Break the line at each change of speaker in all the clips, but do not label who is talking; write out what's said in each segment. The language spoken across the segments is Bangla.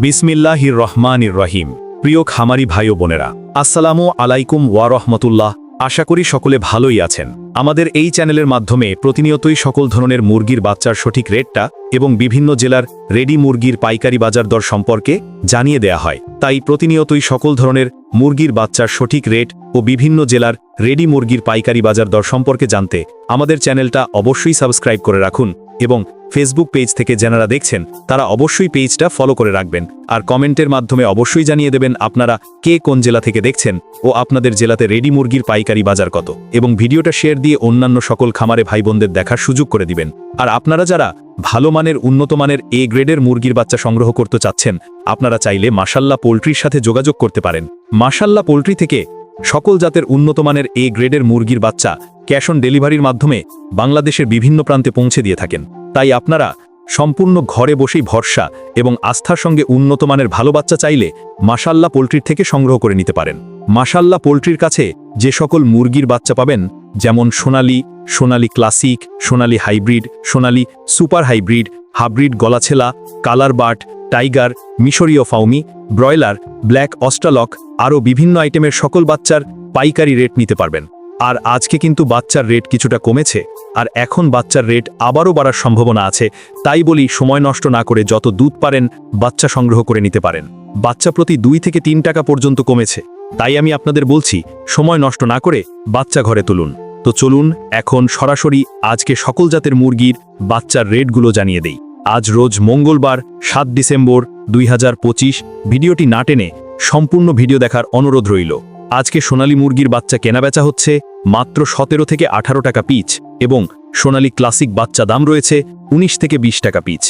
বিসমিল্লাহির রহমানির রহিম। প্রিয় খামারি ভাই ও বোনেরা, আসসালামু আলাইকুম ওয়া রহমতুল্লাহ। আশা করি সকলে ভালোই আছেন। আমাদের এই চ্যানেলের মাধ্যমে প্রতিনিয়তই সকল ধরনের মুরগির বাচ্চার সঠিক রেটটা এবং বিভিন্ন জেলার রেডি মুরগির পাইকারি বাজার দর সম্পর্কে জানিয়ে দেয়া হয়। তাই প্রতিনিয়তই সকল ধরনের মুরগির বাচ্চার সঠিক রেট ও বিভিন্ন জেলার রেডি মুরগির পাইকারি বাজার দর সম্পর্কে জানতে আমাদের চ্যানেলটা অবশ্যই সাবস্ক্রাইব করে রাখুন এবং ফেসবুক পেজ থেকে যারা দেখছেন, তারা অবশ্যই পেজটা ফলো করে রাখবেন আর কমেন্টের মাধ্যমে অবশ্যই জানিয়ে দেবেন আপনারা কে কোন জেলা থেকে দেখছেন ও আপনাদের জেলাতে রেডি মুরগির পাইকারি বাজার কত এবং ভিডিওটা শেয়ার দিয়ে অন্যান্য সকল খামারে ভাই বোনদের দেখার সুযোগ করে দিবেন। আর আপনারা যারা ভালো মানের, উন্নত মানের এ গ্রেডের মুরগির বাচ্চা সংগ্রহ করতে চাচ্ছেন, আপনারা চাইলে মাসাল্লা পোলট্রির সাথে যোগাযোগ করতে পারেন। মাসাল্লা পোলট্রি থেকে সকল জাতের উন্নতমানের এ গ্রেডের মুরগির বাচ্চা ক্যাশ অন ডেলিভারির মাধ্যমে বাংলাদেশের বিভিন্ন প্রান্তে পৌঁছে দিয়ে থাকেন। তাই আপনারা সম্পূর্ণ ঘরে বসেই ভরসা এবং আস্থার সঙ্গে উন্নত মানের ভালো বাচ্চা চাইলে মাসাল্লা পোলট্রির থেকে সংগ্রহ করে নিতে পারেন। মাসাল্লা পোলট্রির কাছে যে সকল মুরগির বাচ্চা পাবেন, যেমন Sonali Sonali classic, Sonali hybrid, Sonali super hybrid hybrid গলাছেলা colour but tiger, মিশরীয় ফাউমি, ব্রয়লার, ব্ল্যাক অস্ট্রালক আরও বিভিন্ন আইটেমের সকল বাচ্চার পাইকারি রেট নিতে পারবেন। আর আজকে কিন্তু বাচ্চার রেট কিছুটা কমেছে, আর এখন বাচ্চার রেট আবারও বাড়ার সম্ভাবনা আছে, তাই বলি সময় নষ্ট না করে যত দুধ পারেন, বাচ্চা সংগ্রহ করে নিতে পারেন। বাচ্চা প্রতি দুই থেকে তিন টাকা পর্যন্ত কমেছে, তাই আমি আপনাদের বলছি, সময় নষ্ট না করে বাচ্চা ঘরে তুলুন। তো চলুন, এখন সরাসরি আজকে সকল জাতের মুরগির বাচ্চার রেটগুলো জানিয়ে দেই। আজ রোজ মঙ্গলবার, সাত ডিসেম্বর দুই হাজার পঁচিশ, ভিডিওটি না টেনে সম্পূর্ণ ভিডিও দেখার অনুরোধ রইল। আজকে সোনালী মুরগির বাচ্চা কেনাবেচা হচ্ছে মাত্র সতেরো থেকে আঠারো টাকা পিচ এবং সোনালী ক্লাসিক বাচ্চা দাম রয়েছে ১৯ থেকে ২০ টাকা পিচ।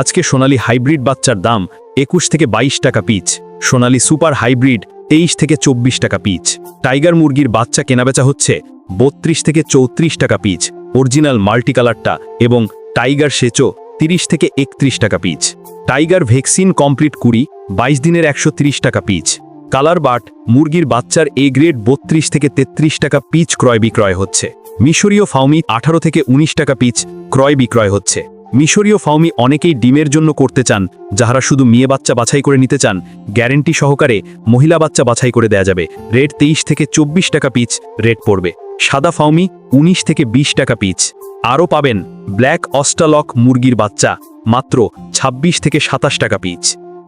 আজকে সোনালী হাইব্রিড বাচ্চার দাম একুশ থেকে ২২ টাকা পিচ। সোনালী সুপার হাইব্রিড তেইশ থেকে চব্বিশ টাকা পিচ। টাইগার মুরগির বাচ্চা কেনাবেচা হচ্ছে বত্রিশ থেকে চৌত্রিশ টাকা পিচ। অরিজিনাল মাল্টিকালারটা এবং টাইগার সেচো তিরিশ থেকে একত্রিশ টাকা পিচ। টাইগার ভ্যাকসিন কমপ্লিট কুড়ি, বাইশ দিনের একশো ত্রিশ টাকা পিচ। কালার বাট, মুরগির বাচ্চার এ গ্রেড বত্রিশ থেকে ৩৩ টাকা পিচ ক্রয় বিক্রয় হচ্ছে। মিশরীয় ফাউমি আঠারো থেকে ১৯ টাকা পিচ ক্রয় বিক্রয় হচ্ছে। মিশরীয় ফাউমি অনেকেই ডিমের জন্য করতে চান, যাহারা শুধু মেয়ে বাচ্চা বাছাই করে নিতে চান, গ্যারেন্টি সহকারে মহিলা বাচ্চা বাছাই করে দেয়া যাবে। রেট তেইশ থেকে চব্বিশ টাকা পিচ, রেট পড়বে। সাদা ফাউমি ১৯ থেকে ২০ টাকা পিচ। আরও পাবেন ব্ল্যাক অস্টালক মুরগির বাচ্চা। মাত্র ২৬ থেকে সাতাশ টাকা পিচ।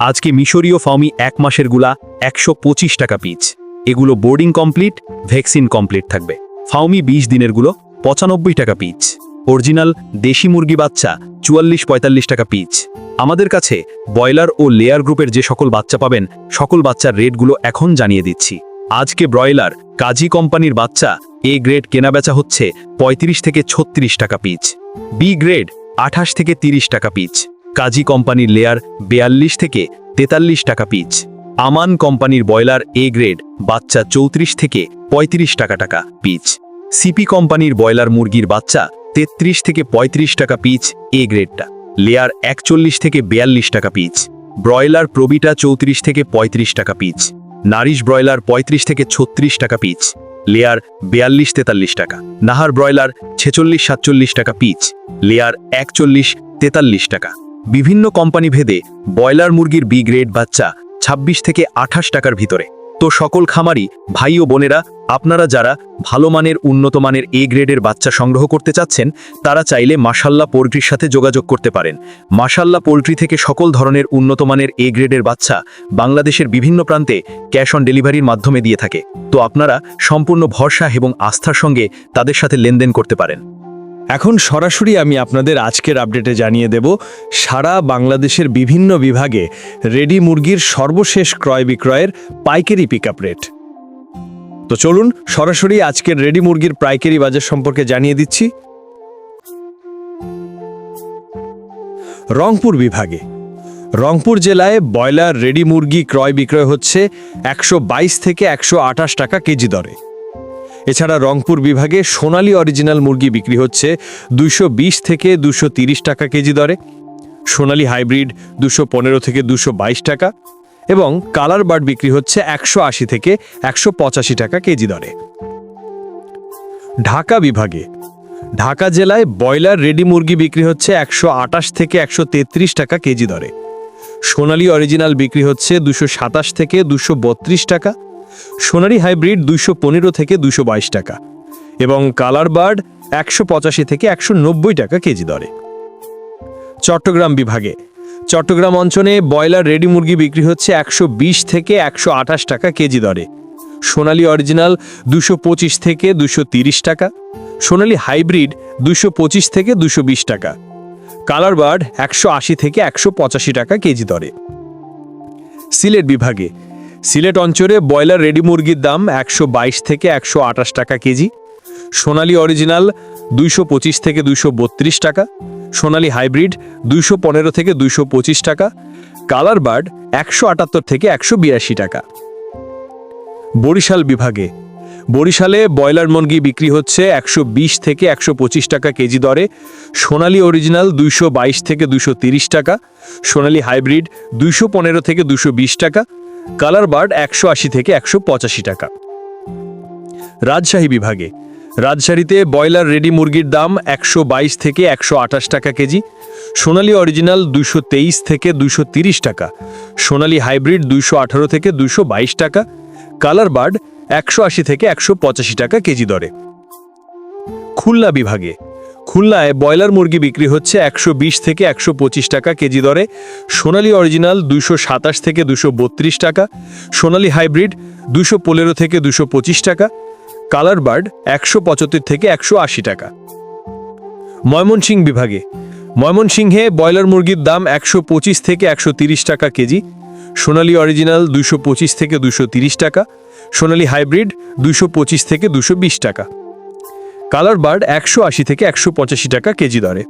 আজকে মিশরীয় ফাউমি এক মাসেরগুলা একশো পঁচিশ টাকা পিচ। এগুলো বোর্ডিং কমপ্লিট, ভ্যাকসিন কমপ্লিট থাকবে। ফাউমি ২০ দিনেরগুলো পঁচানব্বই টাকা পিচ। অরিজিনাল দেশি মুরগি বাচ্চা চুয়াল্লিশ পঁয়তাল্লিশ টাকা পিচ। আমাদের কাছে ব্রয়লার ও লেয়ার গ্রুপের যে সকল বাচ্চা পাবেন, সকল বাচ্চার রেটগুলো এখন জানিয়ে দিচ্ছি। আজকে ব্রয়লার, কাজী কোম্পানির বাচ্চা, এ গ্রেড কেনাবেচা হচ্ছে ৩৫ থেকে ছত্রিশ টাকা পিচ। বি গ্রেড আঠাশ থেকে ৩০ টাকা পিচ। কাজী কোম্পানির লেয়ার বেয়াল্লিশ থেকে তেতাল্লিশ টাকা পিচ। আমান কোম্পানির বয়লার এ গ্রেড বাচ্চা চৌত্রিশ থেকে ৩৫ টাকা টাকা পিচ। সিপি কোম্পানির বয়লার মুরগির বাচ্চা তেত্রিশ থেকে ৩৫ টাকা পিচ এ গ্রেডটা। লেয়ার একচল্লিশ থেকে বেয়াল্লিশ টাকা পিচ। ব্রয়লার প্রবিটা চৌত্রিশ থেকে ৩৫ টাকা পিচ। নারিশ ব্রয়লার ৩৫ থেকে ছত্রিশ টাকা পিচ। লেয়ার বিয়াল্লিশ তেতাল্লিশ টাকা। নাহার ব্রয়লার ছেচল্লিশ সাতচল্লিশ টাকা পিচ। লেয়ার একচল্লিশ তেতাল্লিশ টাকা। বিভিন্ন কোম্পানি ভেদে ব্রয়লার মুরগির বি গ্রেড বাচ্চা ২৬ থেকে আঠাশ টাকার ভিতরে। তো সকল খামারি, ভাই ও বোনেরা আপনারা যারা ভালো মানের, উন্নত মানের এ গ্রেডের বাচ্চা সংগ্রহ করতে চাচ্ছেন, তারা চাইলে মাসাল্লা পোলট্রির সাথে যোগাযোগ করতে পারেন। মাসাল্লা পোলট্রি থেকে সকল ধরনের উন্নত মানের এ গ্রেডের বাচ্চা বাংলাদেশের বিভিন্ন প্রান্তে ক্যাশ অন ডেলিভারির মাধ্যমে দিয়ে থাকে। তো আপনারা সম্পূর্ণ ভরসা এবং আস্থার সঙ্গে তাদের সাথে লেনদেন করতে পারেন।
এখন সরাসরি আমি আপনাদের আজকের আপডেটে জানিয়ে দেব, সারা বাংলাদেশের বিভিন্ন বিভাগে রেডি মুরগির সর্বশেষ ক্রয় বিক্রয়ের পাইকারি পিক রেট তো চলুন সরাসরি আজকের রেডি মুরগির পাইকারি বাজার সম্পর্কে জানিয়ে দিচ্ছি। রংপুর বিভাগে। রংপুর জেলায় ব্রয়লার রেডি মুরগি ক্রয় বিক্রয় হচ্ছে একশো বাইশ থেকে একশো আটাশ টাকা কেজি দরে। এছাড়া রংপুর বিভাগে সোনালী অরিজিনাল মুরগি বিক্রি হচ্ছে দুশো থেকে দুশো টাকা কেজি দরে। সোনালী হাইব্রিড দুশো থেকে দুশো টাকা। এবং কালার বার্ড বিক্রি হচ্ছে একশো আশি থেকে একশো পঁচাশি টাকা কেজি দরে। ঢাকা বিভাগে, ঢাকা জেলায় ব্রয়লার রেডি মুরগি বিক্রি হচ্ছে একশো আটাশ থেকে একশো তেত্রিশ টাকা কেজি দরে। সোনালী অরিজিনাল বিক্রি হচ্ছে দুশো সাতাশ থেকে দুশো বত্রিশ টাকা, সোনালী হাইব্রিড দুশো পনেরো থেকে দুশো বাইশ টাকা এবং কালার বার্ড একশো পঁচাশি থেকে একশো নব্বই টাকা কেজি দরে। চট্টগ্রাম বিভাগে চট্টগ্রাম অঞ্চলে ব্রয়লার রেডি মুরগি বিক্রি হচ্ছে একশো বিশ থেকে একশো আঠাশ টাকা কেজি দরে। সোনালী অরিজিনাল দুশো থেকে দুশো টাকা, সোনালী হাইব্রিড দুশো থেকে দুশো টাকা, কালার বার্ড একশো আশি থেকে একশো পঁচাশি টাকা কেজি দরে। সিলেট বিভাগে, সিলেট অঞ্চলে ব্রয়লার রেডি মুরগির দাম একশো বাইশ থেকে একশো আঠাশ টাকা কেজি, সোনালী অরিজিনাল দুইশো পঁচিশ থেকে বত্রিশ টাকা সোনালী হাইব্রিড দুইশো পনেরো থেকে দুইশো পঁচিশ টাকা, কালার বার্ড একশো আটাত্তর থেকে একশো বিরাশি টাকা। বরিশাল বিভাগে, বরিশালে ব্রয়লার মুরগি বিক্রি হচ্ছে একশো বিশ থেকে একশো পঁচিশ টাকা কেজি দরে, সোনালী অরিজিনাল দুইশো বাইশ থেকে দুশো টাকা, সোনালী হাইব্রিড দুইশো পনেরো থেকে দুশো টাকা, কালার বার্ড একশো আশি থেকে একশো পঁচাশি টাকা। রাজশাহী বিভাগে রাজশাহীতে ব্রয়লার রেডি মুরগির দাম একশো বাইশ থেকে একশো আঠাশ টাকা কেজি, সোনালী অরিজিনাল দুশো থেকে দুশো টাকা, সোনালী হাইব্রিড দুশো থেকে দুশো টাকা, কালার বার্ড একশো আশি থেকে একশো পঁচাশি টাকা কেজি দরে। খুলনা বিভাগে, খুলনায় ব্রয়লার মুরগি বিক্রি হচ্ছে একশো বিশ থেকে একশো পঁচিশ টাকা কেজি দরে, সোনালী অরিজিনাল দুশো থেকে দুশো টাকা, সোনালী হাইব্রিড দুশো থেকে দুশো টাকা কালার বার্ড একশো পঁচাত্তর থেকে একশো আশি টাকা। ময়মনসিং বিভাগে। ময়মনসিংহে ব্রয়লার মুরগির দাম একশো পঁচিশ থেকে একশো তিরিশ টাকা কেজি, সোনালি অরিজিনাল দুশো পঁচিশ থেকে দুশো তিরিশ টাকা, সোনালি হাইব্রিড দুশো পঁচিশ থেকে দুশো বিশ টাকা। কালার বার্ড একশো আশি থেকে একশো পঁচাশি টাকা কেজি দরে।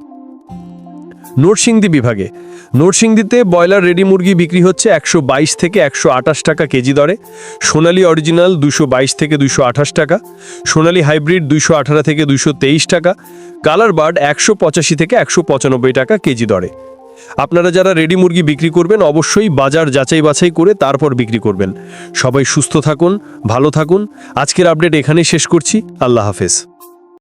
নরসিংদী বিভাগে। নরসিংদীতে ব্রয়লার রেডি মুরগি বিক্রি হচ্ছে একশো বাইশ থেকে একশো আঠাশ টাকা কেজি দরে। সোনালী অরিজিনাল দুশো থেকে দুশো টাকা। সোনালী হাইব্রিড দুশো থেকে দুশো টাকা। কালার বার্ড একশো পঁচাশি থেকে একশো পঁচানব্বই টাকা কেজি দরে। আপনারা যারা রেডি মুরগি বিক্রি করবেন, অবশ্যই বাজার যাচাই বাছাই করে তারপর বিক্রি করবেন। সবাই সুস্থ থাকুন, ভালো থাকুন। আজকের আপডেট এখানেই শেষ করছি। আল্লাহ হাফেজ।